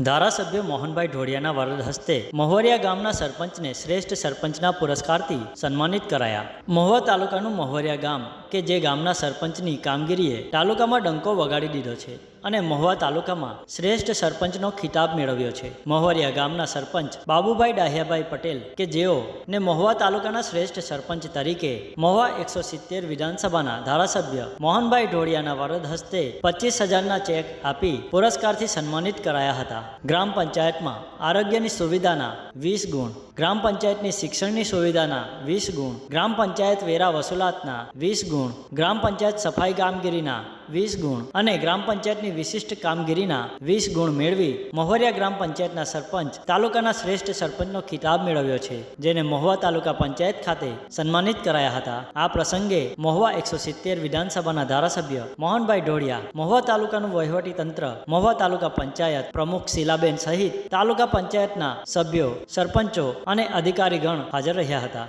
ધારાસભ્ય મોહનભાઈ ઢોડિયાના વરદ હસ્તે મહુવરિયા ગામના સરપંચને શ્રેષ્ઠ સરપંચના પુરસ્કારથી સન્માનિત કરાયા. મહુવા તાલુકાનું મહુવરિયા ગામ, કે જે ગામના સરપંચની કામગીરીએ તાલુકામાં ડંકો વગાડી દીધો છે. અને મહુવા તાલુકામાં શ્રેષ્ઠ સરપંચનો ખિતાબ મેળવ્યો છે. મહુવરિયા ગામના સરપંચ બાબુભાઈ ડાહિયાભાઈ પટેલ કે જેઓ ને મહુવા તાલુકાના શ્રેષ્ઠ સરપંચ તરીકે મહુવા એકસો સિત્તેર વિધાનસભાના ધારાસભ્ય મોહનભાઈ ઢોડિયાના વરદ હસ્તે પચીસ હજારના ચેક આપી પુરસ્કારથી સન્માનિત કરાયા હતા. ગ્રામ પંચાયતમાં આરોગ્યની સુવિધાના વીસ ગુણ, ગ્રામ પંચાયતની શિક્ષણની સુવિધાના વીસ ગુણ, ગ્રામ પંચાયત વેરા વસૂલાતના વીસ ગુણ, ગ્રામ પંચાયત સફાઈ કામગીરીના વીસ ગુણ અને ગ્રામ પંચાયતની વિશિષ્ટ કામગીરીના વીસ ગુણ મેળવી મહોરિયા ગ્રામ પંચાયતના સરપંચ, તાલુકાના શ્રેષ્ઠ સરપંચનો ખિતાબ મેળવ્યો છે, જેને મહુવા તાલુકા પંચાયત ખાતે સન્માનિત કરાયા હતા. આ પ્રસંગે મહુવા એકસો સિત્તેર વિધાનસભાના ધારાસભ્ય મોહનભાઈ ઢોડિયા મહુવા તાલુકાનું વહીવટી તંત્ર, મહુવા તાલુકા પંચાયત પ્રમુખ શીલાબેન સહિત તાલુકા પંચાયતના સભ્યો, સરપંચો અને અધિકારીગણ હાજર રહ્યા હતા.